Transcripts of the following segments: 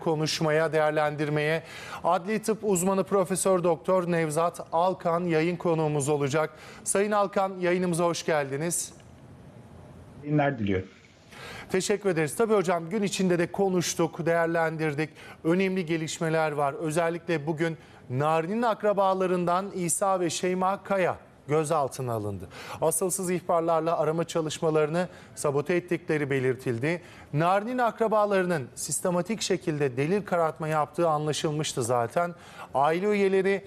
konuşmaya, değerlendirmeye adli tıp uzmanı Profesör Doktor Nevzat Alkan yayın konuğumuz olacak. Sayın Alkan yayınımıza hoş geldiniz. günler diliyorum. Teşekkür ederiz. Tabii hocam gün içinde de konuştuk, değerlendirdik. Önemli gelişmeler var. Özellikle bugün Narin'in akrabalarından İsa ve Şeyma Kaya gözaltına alındı. Asılsız ihbarlarla arama çalışmalarını sabote ettikleri belirtildi. Narin'in akrabalarının sistematik şekilde delil karartma yaptığı anlaşılmıştı zaten. Aile üyeleri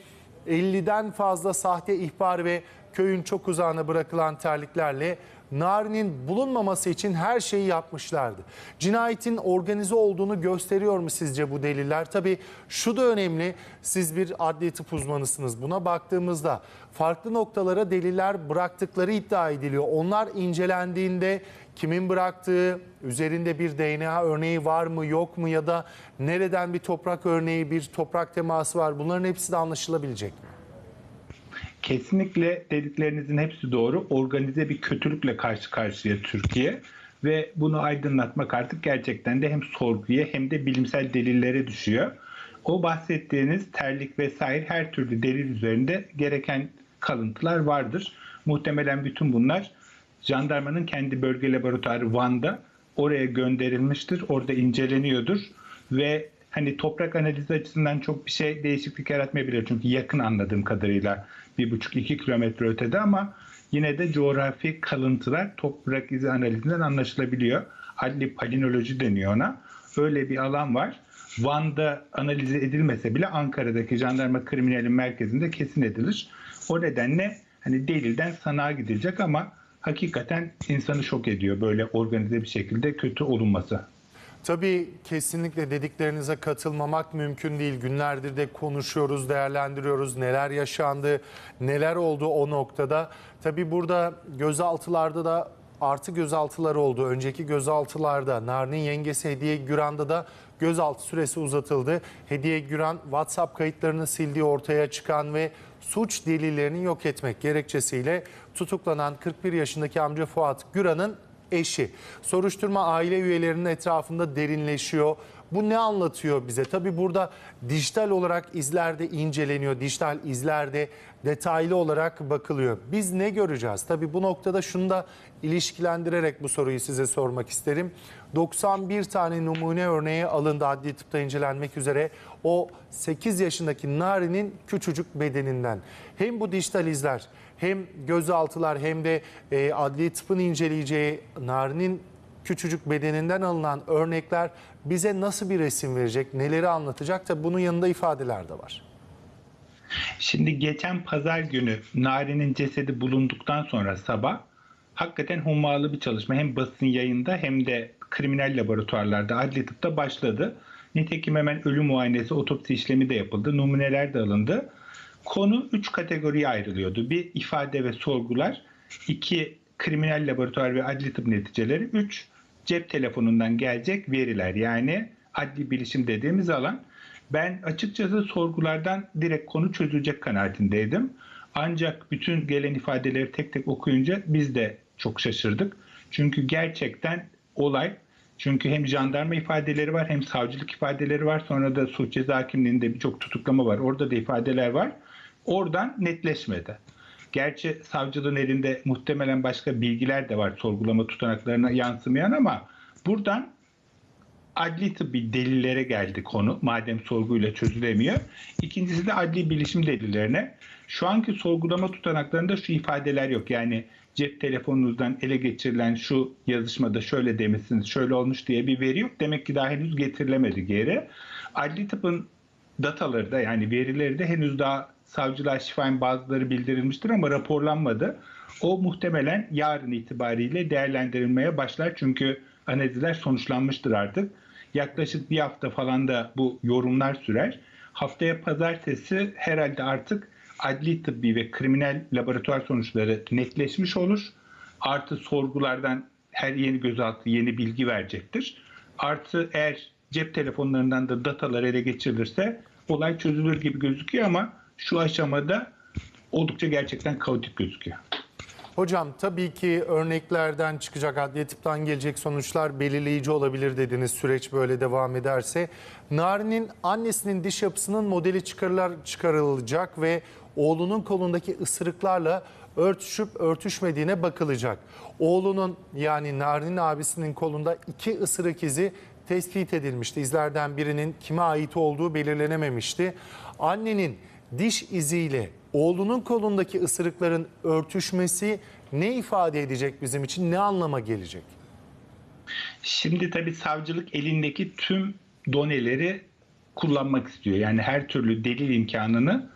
50'den fazla sahte ihbar ve köyün çok uzağına bırakılan terliklerle Nari'nin bulunmaması için her şeyi yapmışlardı. Cinayetin organize olduğunu gösteriyor mu sizce bu deliller? Tabii şu da önemli. Siz bir adli tıp uzmanısınız. Buna baktığımızda farklı noktalara deliller bıraktıkları iddia ediliyor. Onlar incelendiğinde kimin bıraktığı, üzerinde bir DNA örneği var mı yok mu ya da nereden bir toprak örneği, bir toprak teması var. Bunların hepsi de anlaşılabilecek mi? Kesinlikle dediklerinizin hepsi doğru. Organize bir kötülükle karşı karşıya Türkiye ve bunu aydınlatmak artık gerçekten de hem sorguya hem de bilimsel delillere düşüyor. O bahsettiğiniz terlik vesaire her türlü delil üzerinde gereken kalıntılar vardır. Muhtemelen bütün bunlar jandarmanın kendi bölge laboratuvarı Van'da oraya gönderilmiştir. Orada inceleniyordur ve hani toprak analizi açısından çok bir şey değişiklik yaratmayabilir. Çünkü yakın anladığım kadarıyla bir buçuk iki kilometre ötede ama yine de coğrafi kalıntılar toprak izi analizinden anlaşılabiliyor. Adli palinoloji deniyor ona. Öyle bir alan var. Van'da analize edilmese bile Ankara'daki jandarma kriminalin merkezinde kesin edilir. O nedenle hani delilden sanığa gidilecek ama hakikaten insanı şok ediyor böyle organize bir şekilde kötü olunması. Tabii kesinlikle dediklerinize katılmamak mümkün değil. Günlerdir de konuşuyoruz, değerlendiriyoruz. Neler yaşandı, neler oldu o noktada. Tabii burada gözaltılarda da artı gözaltılar oldu. Önceki gözaltılarda Narnin yengesi Hediye Güran'da da gözaltı süresi uzatıldı. Hediye Güran WhatsApp kayıtlarını sildiği ortaya çıkan ve suç delillerini yok etmek gerekçesiyle tutuklanan 41 yaşındaki amca Fuat Güran'ın eşi. Soruşturma aile üyelerinin etrafında derinleşiyor. Bu ne anlatıyor bize? Tabii burada dijital olarak izlerde inceleniyor. Dijital izlerde detaylı olarak bakılıyor. Biz ne göreceğiz? Tabii bu noktada şunu da ilişkilendirerek bu soruyu size sormak isterim. 91 tane numune örneği alındı adli tıpta incelenmek üzere. O 8 yaşındaki Nari'nin küçücük bedeninden. Hem bu dijital izler hem gözaltılar hem de e, adli tıpın inceleyeceği Nari'nin küçücük bedeninden alınan örnekler bize nasıl bir resim verecek, neleri anlatacak? Tabii bunun yanında ifadeler de var. Şimdi geçen pazar günü Nari'nin cesedi bulunduktan sonra sabah hakikaten hummalı bir çalışma hem basın yayında hem de kriminal laboratuvarlarda adli tıpta başladı. Nitekim hemen ölüm muayenesi, otopsi işlemi de yapıldı. Numuneler de alındı. Konu 3 kategoriye ayrılıyordu. Bir ifade ve sorgular, iki kriminal laboratuvar ve adli tıp neticeleri, üç cep telefonundan gelecek veriler yani adli bilişim dediğimiz alan. Ben açıkçası sorgulardan direkt konu çözülecek kanaatindeydim. Ancak bütün gelen ifadeleri tek tek okuyunca biz de çok şaşırdık. Çünkü gerçekten olay çünkü hem jandarma ifadeleri var hem savcılık ifadeleri var. Sonra da suç ceza hakimliğinde birçok tutuklama var. Orada da ifadeler var. Oradan netleşmedi. Gerçi savcılığın elinde muhtemelen başka bilgiler de var sorgulama tutanaklarına yansımayan ama buradan adli tıbbi delillere geldi konu madem sorguyla çözülemiyor. İkincisi de adli bilişim delillerine. Şu anki sorgulama tutanaklarında şu ifadeler yok. Yani cep telefonunuzdan ele geçirilen şu yazışmada şöyle demişsiniz, şöyle olmuş diye bir veri yok. Demek ki daha henüz getirilemedi geri. Adli tıpın dataları da yani verileri de henüz daha savcılığa şifayen bazıları bildirilmiştir ama raporlanmadı. O muhtemelen yarın itibariyle değerlendirilmeye başlar çünkü analizler sonuçlanmıştır artık. Yaklaşık bir hafta falan da bu yorumlar sürer. Haftaya pazartesi herhalde artık adli tıbbi ve kriminal laboratuvar sonuçları netleşmiş olur. Artı sorgulardan her yeni gözaltı yeni bilgi verecektir. Artı eğer cep telefonlarından da datalar ele geçirilirse olay çözülür gibi gözüküyor ama şu aşamada oldukça gerçekten kaotik gözüküyor. Hocam tabii ki örneklerden çıkacak adliye tıptan gelecek sonuçlar belirleyici olabilir dediniz süreç böyle devam ederse. Nari'nin annesinin diş yapısının modeli çıkarılar, çıkarılacak ve oğlunun kolundaki ısırıklarla örtüşüp örtüşmediğine bakılacak. Oğlunun yani Nari'nin abisinin kolunda iki ısırık izi tespit edilmişti. İzlerden birinin kime ait olduğu belirlenememişti. Annenin diş iziyle oğlunun kolundaki ısırıkların örtüşmesi ne ifade edecek bizim için? Ne anlama gelecek? Şimdi tabii savcılık elindeki tüm doneleri kullanmak istiyor. Yani her türlü delil imkanını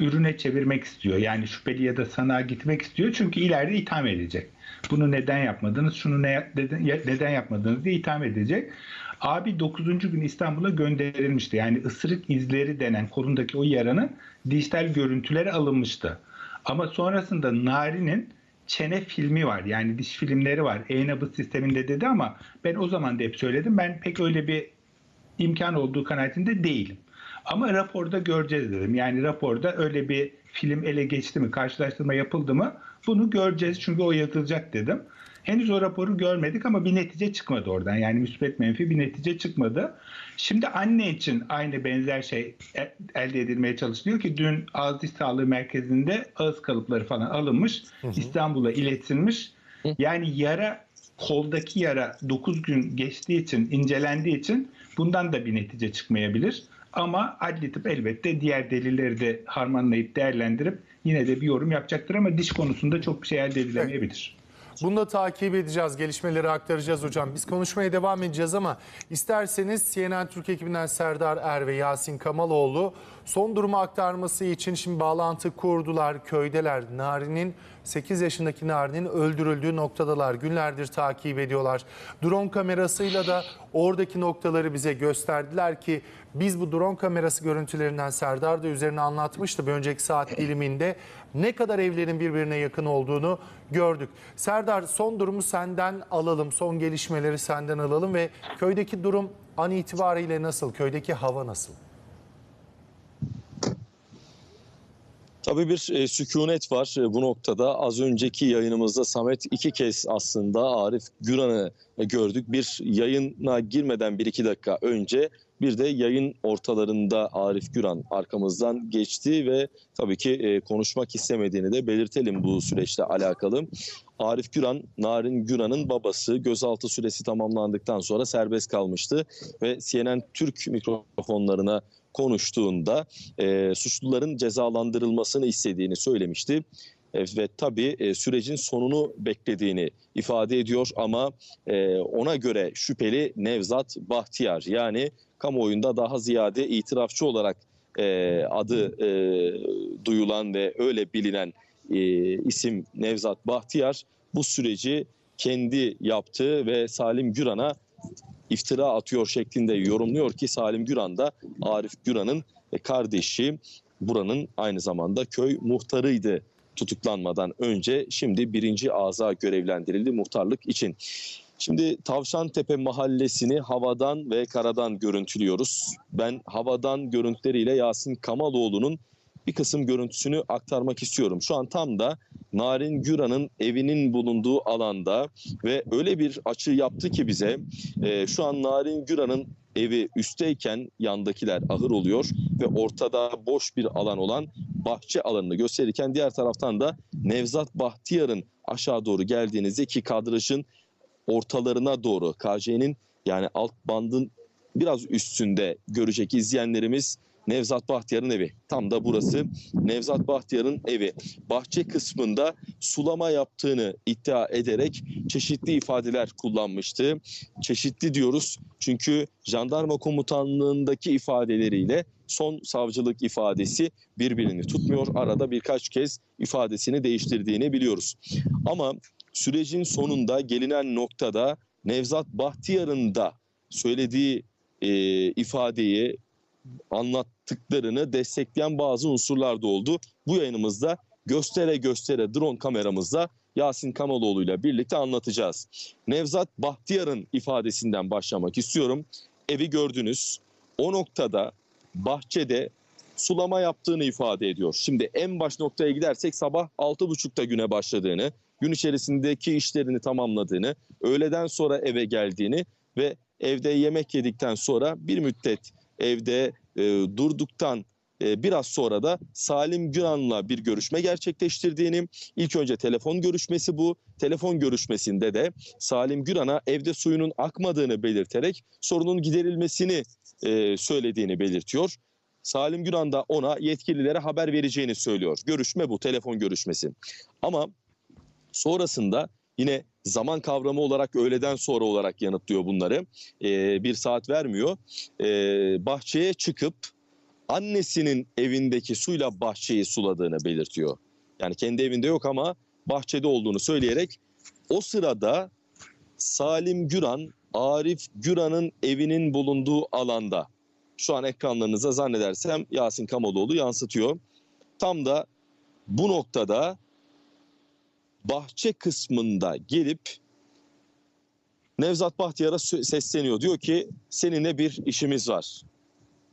ürüne çevirmek istiyor. Yani şüpheli ya da sanığa gitmek istiyor. Çünkü ileride itham edecek. Bunu neden yapmadınız, şunu ne, neden, yapmadınız diye itham edecek. Abi 9. gün İstanbul'a gönderilmişti. Yani ısırık izleri denen kolundaki o yaranın dijital görüntüleri alınmıştı. Ama sonrasında Nari'nin çene filmi var. Yani diş filmleri var. E-nabız sisteminde dedi ama ben o zaman da hep söyledim. Ben pek öyle bir imkan olduğu kanaatinde değilim. Ama raporda göreceğiz dedim. Yani raporda öyle bir film ele geçti mi, karşılaştırma yapıldı mı bunu göreceğiz çünkü o yazılacak dedim. Henüz o raporu görmedik ama bir netice çıkmadı oradan. Yani müspet menfi bir netice çıkmadı. Şimdi anne için aynı benzer şey e- elde edilmeye çalışılıyor ki dün ağız diş sağlığı merkezinde ağız kalıpları falan alınmış. İstanbul'a iletilmiş. Yani yara koldaki yara 9 gün geçtiği için, incelendiği için bundan da bir netice çıkmayabilir. Ama adli tıp elbette diğer delilleri de harmanlayıp değerlendirip yine de bir yorum yapacaktır ama diş konusunda çok bir şey elde edilemeyebilir. Bunu da takip edeceğiz, gelişmeleri aktaracağız hocam. Biz konuşmaya devam edeceğiz ama isterseniz CNN Türk ekibinden Serdar Er ve Yasin Kamaloğlu son durumu aktarması için şimdi bağlantı kurdular. Köydeler. Nari'nin 8 yaşındaki Nari'nin öldürüldüğü noktadalar. Günlerdir takip ediyorlar. Drone kamerasıyla da oradaki noktaları bize gösterdiler ki biz bu drone kamerası görüntülerinden Serdar da üzerine anlatmıştı bir önceki saat diliminde ne kadar evlerin birbirine yakın olduğunu gördük. Serdar son durumu senden alalım, son gelişmeleri senden alalım ve köydeki durum an itibariyle nasıl, köydeki hava nasıl? Tabii bir e, sükunet var e, bu noktada. Az önceki yayınımızda Samet iki kez aslında Arif Güran'ı e, gördük. Bir yayına girmeden bir iki dakika önce bir de yayın ortalarında Arif Güran arkamızdan geçti ve tabii ki e, konuşmak istemediğini de belirtelim bu süreçle alakalı. Arif Güran, Narin Güran'ın babası gözaltı süresi tamamlandıktan sonra serbest kalmıştı ve CNN Türk mikrofonlarına konuştuğunda e, suçluların cezalandırılmasını istediğini söylemişti. E, ve tabii e, sürecin sonunu beklediğini ifade ediyor ama e, ona göre şüpheli Nevzat Bahtiyar yani kamuoyunda daha ziyade itirafçı olarak adı duyulan ve öyle bilinen isim Nevzat Bahtiyar bu süreci kendi yaptığı ve Salim Güran'a iftira atıyor şeklinde yorumluyor ki Salim Güran da Arif Güran'ın e, kardeşi buranın aynı zamanda köy muhtarıydı tutuklanmadan önce şimdi birinci ağza görevlendirildi muhtarlık için. Şimdi Tavşantepe mahallesini havadan ve karadan görüntülüyoruz. Ben havadan görüntüleriyle Yasin Kamaloğlu'nun bir kısım görüntüsünü aktarmak istiyorum. Şu an tam da Narin Güran'ın evinin bulunduğu alanda ve öyle bir açı yaptı ki bize e, şu an Narin Güran'ın evi üstteyken yandakiler ahır oluyor ve ortada boş bir alan olan bahçe alanını gösterirken diğer taraftan da Nevzat Bahtiyar'ın aşağı doğru geldiğinizde ki kadrajın ortalarına doğru KJ'nin yani alt bandın biraz üstünde görecek izleyenlerimiz Nevzat Bahtiyar'ın evi. Tam da burası Nevzat Bahtiyar'ın evi. Bahçe kısmında sulama yaptığını iddia ederek çeşitli ifadeler kullanmıştı. Çeşitli diyoruz çünkü jandarma komutanlığındaki ifadeleriyle son savcılık ifadesi birbirini tutmuyor. Arada birkaç kez ifadesini değiştirdiğini biliyoruz. Ama sürecin sonunda gelinen noktada Nevzat Bahtiyar'ın da söylediği e, ifadeyi anlattıklarını destekleyen bazı unsurlar da oldu. Bu yayınımızda göstere göstere drone kameramızla Yasin Kamaloğlu ile birlikte anlatacağız. Nevzat Bahtiyar'ın ifadesinden başlamak istiyorum. Evi gördünüz. O noktada bahçede sulama yaptığını ifade ediyor. Şimdi en baş noktaya gidersek sabah 6.30'da güne başladığını, gün içerisindeki işlerini tamamladığını, öğleden sonra eve geldiğini ve evde yemek yedikten sonra bir müddet evde e, durduktan e, biraz sonra da Salim Günan'la bir görüşme gerçekleştirdiğini, ilk önce telefon görüşmesi bu. Telefon görüşmesinde de Salim Güran'a evde suyunun akmadığını belirterek sorunun giderilmesini e, söylediğini belirtiyor. Salim Güran da ona yetkililere haber vereceğini söylüyor. Görüşme bu, telefon görüşmesi. Ama sonrasında yine zaman kavramı olarak öğleden sonra olarak yanıtlıyor bunları. E, bir saat vermiyor. E, bahçeye çıkıp annesinin evindeki suyla bahçeyi suladığını belirtiyor. Yani kendi evinde yok ama bahçede olduğunu söyleyerek o sırada Salim Güran, Arif Güran'ın evinin bulunduğu alanda şu an ekranlarınıza zannedersem Yasin Kamoğlu yansıtıyor. Tam da bu noktada bahçe kısmında gelip Nevzat Bahtiyar'a sesleniyor. Diyor ki seninle bir işimiz var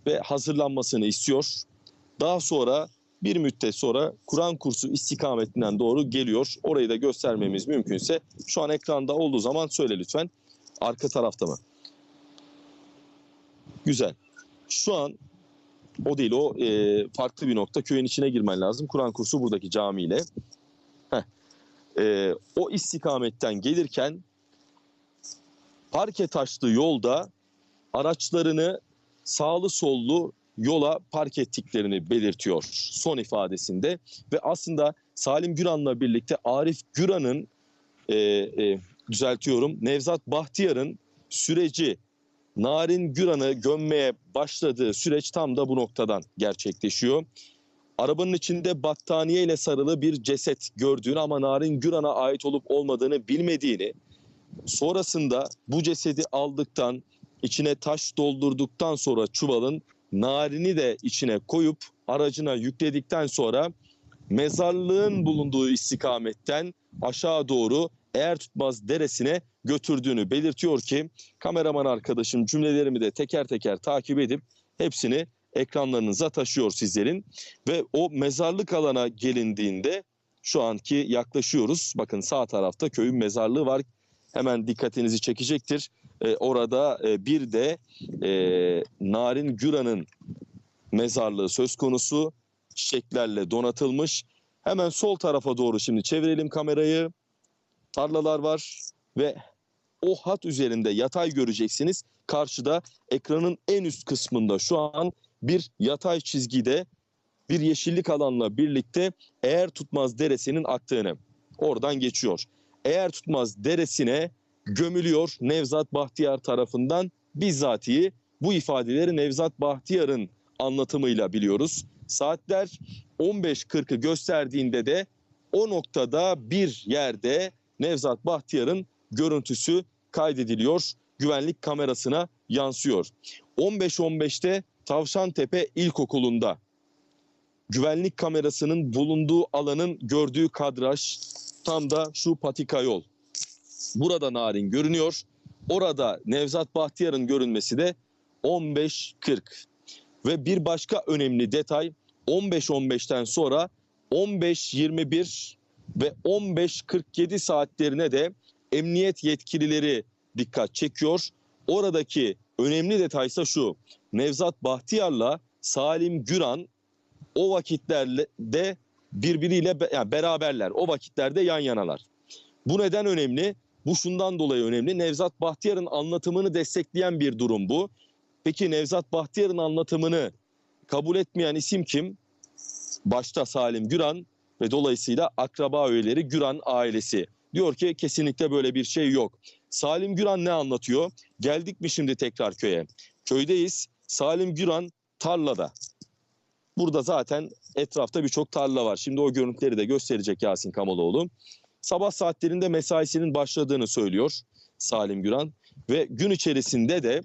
ve hazırlanmasını istiyor. Daha sonra bir müddet sonra Kur'an kursu istikametinden doğru geliyor. Orayı da göstermemiz mümkünse şu an ekranda olduğu zaman söyle lütfen. Arka tarafta mı? Güzel. Şu an o değil o e, farklı bir nokta. Köyün içine girmen lazım. Kur'an kursu buradaki camiyle. E, o istikametten gelirken parke taşlı yolda araçlarını sağlı sollu yola park ettiklerini belirtiyor son ifadesinde ve aslında Salim Güran'la birlikte Arif Güran'ın e, e, düzeltiyorum Nevzat Bahtiyar'ın süreci Narin Güran'ı gömmeye başladığı süreç tam da bu noktadan gerçekleşiyor. Arabanın içinde battaniye ile sarılı bir ceset gördüğünü ama Narin Güran'a ait olup olmadığını bilmediğini, sonrasında bu cesedi aldıktan, içine taş doldurduktan sonra çuvalın narini de içine koyup aracına yükledikten sonra mezarlığın bulunduğu istikametten aşağı doğru eğer tutmaz deresine götürdüğünü belirtiyor ki kameraman arkadaşım cümlelerimi de teker teker takip edip hepsini ekranlarınıza taşıyor sizlerin ve o mezarlık alana gelindiğinde şu anki yaklaşıyoruz. Bakın sağ tarafta köyün mezarlığı var. Hemen dikkatinizi çekecektir. Ee, orada e, bir de e, Narin Güran'ın mezarlığı söz konusu. Çiçeklerle donatılmış. Hemen sol tarafa doğru şimdi çevirelim kamerayı. Tarlalar var ve o hat üzerinde yatay göreceksiniz. Karşıda ekranın en üst kısmında şu an bir yatay çizgide bir yeşillik alanla birlikte eğer tutmaz deresinin aktığını oradan geçiyor. Eğer tutmaz deresine gömülüyor Nevzat Bahtiyar tarafından bizzatihi bu ifadeleri Nevzat Bahtiyar'ın anlatımıyla biliyoruz. Saatler 15.40'ı gösterdiğinde de o noktada bir yerde Nevzat Bahtiyar'ın görüntüsü kaydediliyor. Güvenlik kamerasına yansıyor. 15.15'te Tavşantepe İlkokulu'nda güvenlik kamerasının bulunduğu alanın gördüğü kadraj tam da şu patika yol. Burada Narin görünüyor. Orada Nevzat Bahtiyar'ın görünmesi de 15.40. Ve bir başka önemli detay 15.15'ten sonra 15.21 ve 15.47 saatlerine de emniyet yetkilileri dikkat çekiyor. Oradaki önemli detaysa şu. Nevzat Bahtiyar'la Salim Güran o vakitlerde birbiriyle yani beraberler. O vakitlerde yan yanalar. Bu neden önemli? Bu şundan dolayı önemli. Nevzat Bahtiyar'ın anlatımını destekleyen bir durum bu. Peki Nevzat Bahtiyar'ın anlatımını kabul etmeyen isim kim? Başta Salim Güran ve dolayısıyla akraba üyeleri Güran ailesi. Diyor ki kesinlikle böyle bir şey yok. Salim Güran ne anlatıyor? Geldik mi şimdi tekrar köye? Köydeyiz. Salim Güran tarlada. Burada zaten etrafta birçok tarla var. Şimdi o görüntüleri de gösterecek Yasin Kamaloğlu. Sabah saatlerinde mesaisinin başladığını söylüyor Salim Güran ve gün içerisinde de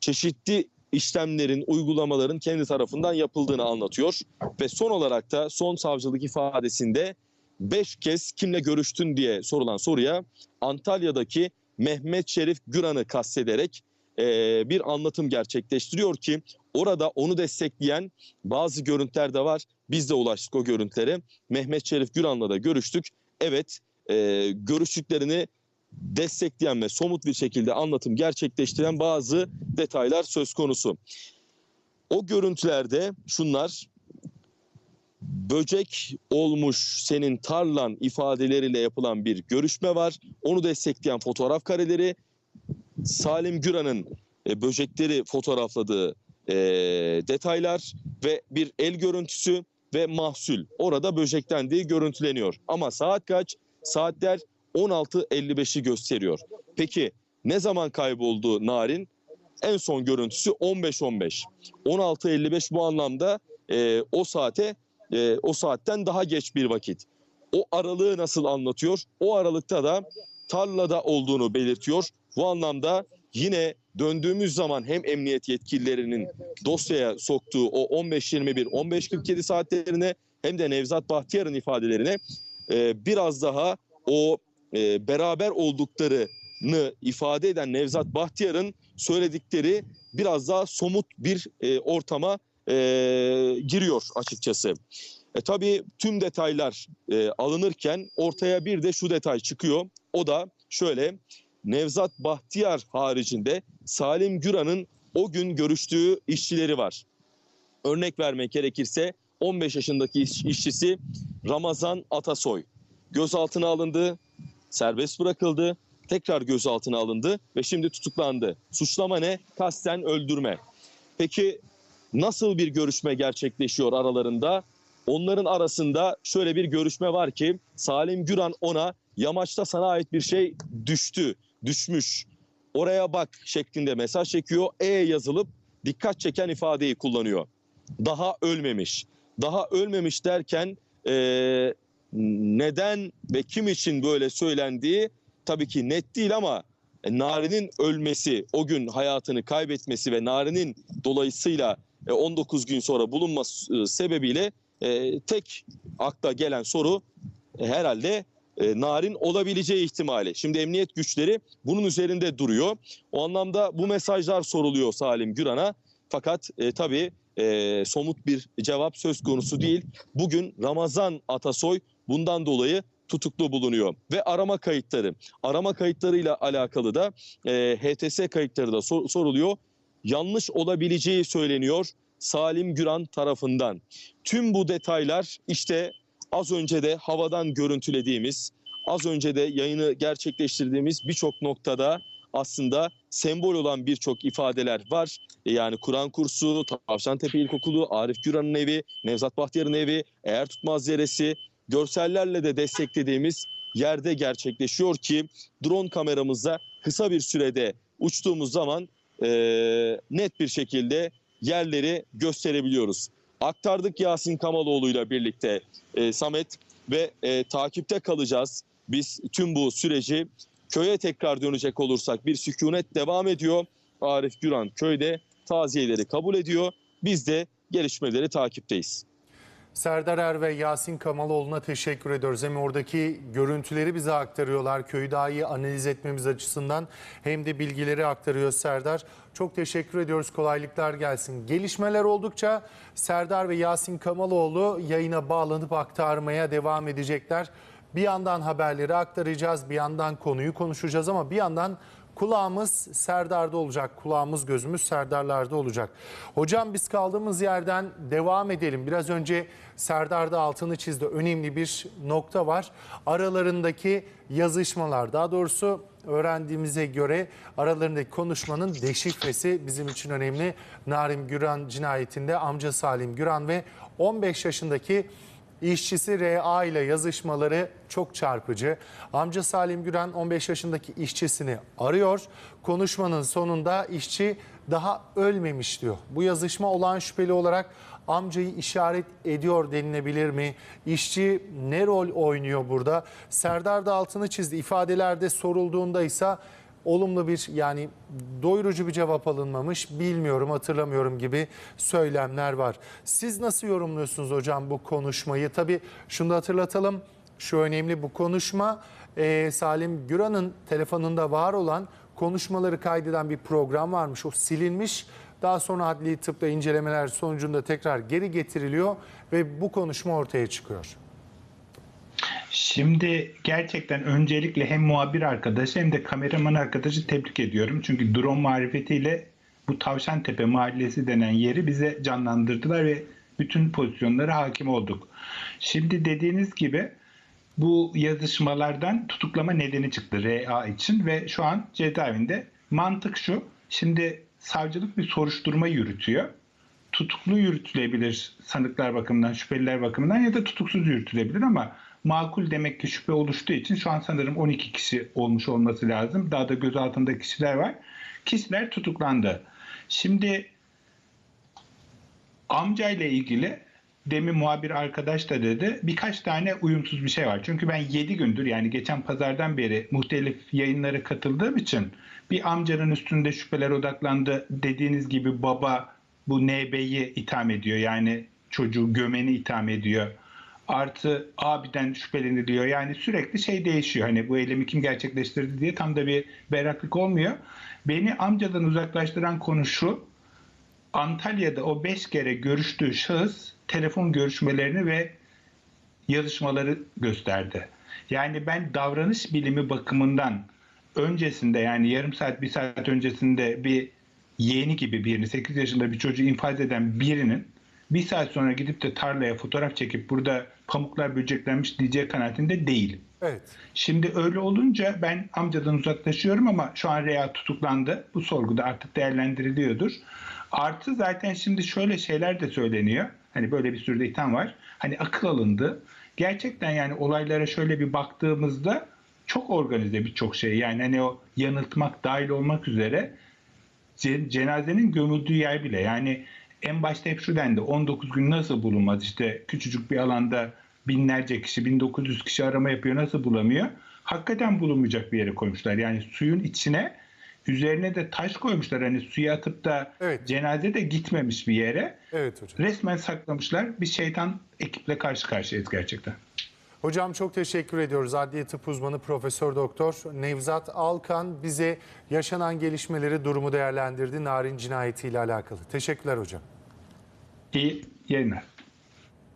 çeşitli işlemlerin, uygulamaların kendi tarafından yapıldığını anlatıyor. Ve son olarak da son savcılık ifadesinde 5 kez kimle görüştün diye sorulan soruya Antalya'daki Mehmet Şerif Güran'ı kastederek eee, bir anlatım gerçekleştiriyor ki orada onu destekleyen bazı görüntüler de var. Biz de ulaştık o görüntülere. Mehmet Şerif Güran'la da görüştük. Evet e, görüştüklerini destekleyen ve somut bir şekilde anlatım gerçekleştiren bazı detaylar söz konusu. O görüntülerde şunlar böcek olmuş senin tarlan ifadeleriyle yapılan bir görüşme var. Onu destekleyen fotoğraf kareleri Salim Güran'ın e, böcekleri fotoğrafladığı e, detaylar ve bir el görüntüsü ve mahsul. Orada böceklendiği görüntüleniyor. Ama saat kaç? Saatler 16.55'i gösteriyor. Peki ne zaman kayboldu Narin? En son görüntüsü 15.15. 16.55 bu anlamda e, o saate e, o saatten daha geç bir vakit. O aralığı nasıl anlatıyor? O aralıkta da tarlada olduğunu belirtiyor. Bu anlamda yine döndüğümüz zaman hem emniyet yetkililerinin dosyaya soktuğu o 15.21, 15.47 saatlerine hem de Nevzat Bahtiyar'ın ifadelerine e, biraz daha o e, beraber olduklarını ifade eden Nevzat Bahtiyar'ın söyledikleri biraz daha somut bir e, ortama e, giriyor açıkçası. E, tabii tüm detaylar e, alınırken ortaya bir de şu detay çıkıyor. O da şöyle Nevzat Bahtiyar haricinde Salim Güran'ın o gün görüştüğü işçileri var. Örnek vermek gerekirse 15 yaşındaki iş- işçisi Ramazan Atasoy gözaltına alındı, serbest bırakıldı, tekrar gözaltına alındı ve şimdi tutuklandı. Suçlama ne? Kasten öldürme. Peki nasıl bir görüşme gerçekleşiyor aralarında? Onların arasında şöyle bir görüşme var ki Salim Güran ona yamaçta sana ait bir şey düştü, düşmüş. Oraya bak şeklinde mesaj çekiyor. E yazılıp dikkat çeken ifadeyi kullanıyor. Daha ölmemiş. Daha ölmemiş derken eee, neden ve kim için böyle söylendiği tabii ki net değil ama e, Nari'nin ölmesi, o gün hayatını kaybetmesi ve Nari'nin dolayısıyla e, 19 gün sonra bulunması e, sebebiyle e, tek akla gelen soru e, herhalde e, Narin olabileceği ihtimali. Şimdi emniyet güçleri bunun üzerinde duruyor. O anlamda bu mesajlar soruluyor Salim Güran'a. Fakat e, tabii e, somut bir cevap söz konusu değil. Bugün Ramazan Atasoy bundan dolayı tutuklu bulunuyor. Ve arama kayıtları. Arama kayıtlarıyla alakalı da e, HTS kayıtları da sor- soruluyor. Yanlış olabileceği söyleniyor Salim Güran tarafından. Tüm bu detaylar işte az önce de havadan görüntülediğimiz, az önce de yayını gerçekleştirdiğimiz birçok noktada aslında sembol olan birçok ifadeler var. E, Yani Kur'an kursu, Tavşantepe İlkokulu, Arif Güran'ın evi, Nevzat Bahtiyar'ın evi, Eğer Tutmaz Deresi, görsellerle de desteklediğimiz yerde gerçekleşiyor ki drone kameramızda kısa bir sürede uçtuğumuz zaman e, net bir şekilde yerleri gösterebiliyoruz. Aktardık Yasin Kamaloğlu'yla birlikte e, Samet ve e, takipte kalacağız. Biz tüm bu süreci köye tekrar dönecek olursak bir sükunet devam ediyor. Arif Güran köyde taziyeleri kabul ediyor. Biz de gelişmeleri takipteyiz. Serdar Er ve Yasin Kamaloğlu'na teşekkür ediyoruz. Hem oradaki görüntüleri bize aktarıyorlar. Köyü daha iyi analiz etmemiz açısından hem de bilgileri aktarıyor Serdar. Çok teşekkür ediyoruz. Kolaylıklar gelsin. Gelişmeler oldukça Serdar ve Yasin Kamaloğlu yayına bağlanıp aktarmaya devam edecekler. Bir yandan haberleri aktaracağız, bir yandan konuyu konuşacağız ama bir yandan Kulağımız Serdar'da olacak, kulağımız gözümüz Serdar'larda olacak. Hocam biz kaldığımız yerden devam edelim. Biraz önce Serdar'da altını çizdi. Önemli bir nokta var. Aralarındaki yazışmalar, daha doğrusu öğrendiğimize göre aralarındaki konuşmanın deşifresi bizim için önemli. Narim Güran cinayetinde amca Salim Güran ve 15 yaşındaki İşçisi RA ile yazışmaları çok çarpıcı. Amca Salim Güren 15 yaşındaki işçisini arıyor. Konuşmanın sonunda işçi daha ölmemiş diyor. Bu yazışma olan şüpheli olarak amcayı işaret ediyor denilebilir mi? İşçi ne rol oynuyor burada? Serdar da altını çizdi. İfadelerde sorulduğunda ise olumlu bir yani doyurucu bir cevap alınmamış bilmiyorum hatırlamıyorum gibi söylemler var. Siz nasıl yorumluyorsunuz hocam bu konuşmayı? Tabii şunu da hatırlatalım şu önemli bu konuşma e, Salim Güran'ın telefonunda var olan konuşmaları kaydeden bir program varmış o silinmiş. Daha sonra adli tıpta incelemeler sonucunda tekrar geri getiriliyor ve bu konuşma ortaya çıkıyor. Şimdi gerçekten öncelikle hem muhabir arkadaşı hem de kameraman arkadaşı tebrik ediyorum. Çünkü drone marifetiyle bu Tavşantepe Mahallesi denen yeri bize canlandırdılar ve bütün pozisyonlara hakim olduk. Şimdi dediğiniz gibi bu yazışmalardan tutuklama nedeni çıktı RA için ve şu an cezaevinde. Mantık şu, şimdi savcılık bir soruşturma yürütüyor. Tutuklu yürütülebilir sanıklar bakımından, şüpheliler bakımından ya da tutuksuz yürütülebilir ama makul demek ki şüphe oluştuğu için şu an sanırım 12 kişi olmuş olması lazım. Daha da gözaltında kişiler var. Kişiler tutuklandı. Şimdi amcayla ilgili demin muhabir arkadaş da dedi birkaç tane uyumsuz bir şey var. Çünkü ben 7 gündür yani geçen pazardan beri muhtelif yayınlara katıldığım için bir amcanın üstünde şüpheler odaklandı. Dediğiniz gibi baba bu NB'yi itham ediyor. Yani çocuğu gömeni itham ediyor. Artı abiden şüpheleniliyor. Yani sürekli şey değişiyor. Hani bu eylemi kim gerçekleştirdi diye tam da bir berraklık olmuyor. Beni amcadan uzaklaştıran konu şu. Antalya'da o 5 kere görüştüğü şahıs telefon görüşmelerini ve yazışmaları gösterdi. Yani ben davranış bilimi bakımından öncesinde yani yarım saat bir saat öncesinde bir yeğeni gibi birini 8 yaşında bir çocuğu infaz eden birinin bir saat sonra gidip de tarlaya fotoğraf çekip burada pamuklar böceklenmiş diyeceği kanaatinde değilim. Evet. Şimdi öyle olunca ben amcadan uzaklaşıyorum ama şu an Rea tutuklandı. Bu sorguda artık değerlendiriliyordur. Artı zaten şimdi şöyle şeyler de söyleniyor. Hani böyle bir sürü de itham var. Hani akıl alındı. Gerçekten yani olaylara şöyle bir baktığımızda çok organize birçok şey. Yani hani o yanıltmak dahil olmak üzere ce- cenazenin gömüldüğü yer bile. Yani en başta hep şu dendi 19 gün nasıl bulunmaz işte küçücük bir alanda binlerce kişi 1900 kişi arama yapıyor nasıl bulamıyor? Hakikaten bulunmayacak bir yere koymuşlar. Yani suyun içine üzerine de taş koymuşlar. Hani suya atıp da Evet. cenaze de gitmemiş bir yere. Evet hocam. Resmen saklamışlar. Bir şeytan ekiple karşı karşıyayız gerçekten. Hocam çok teşekkür ediyoruz. Adliye Tıp Uzmanı Profesör Doktor Nevzat Alkan bize yaşanan gelişmeleri, durumu değerlendirdi. Narin cinayetiyle alakalı. Teşekkürler hocam. İyi yayınlar.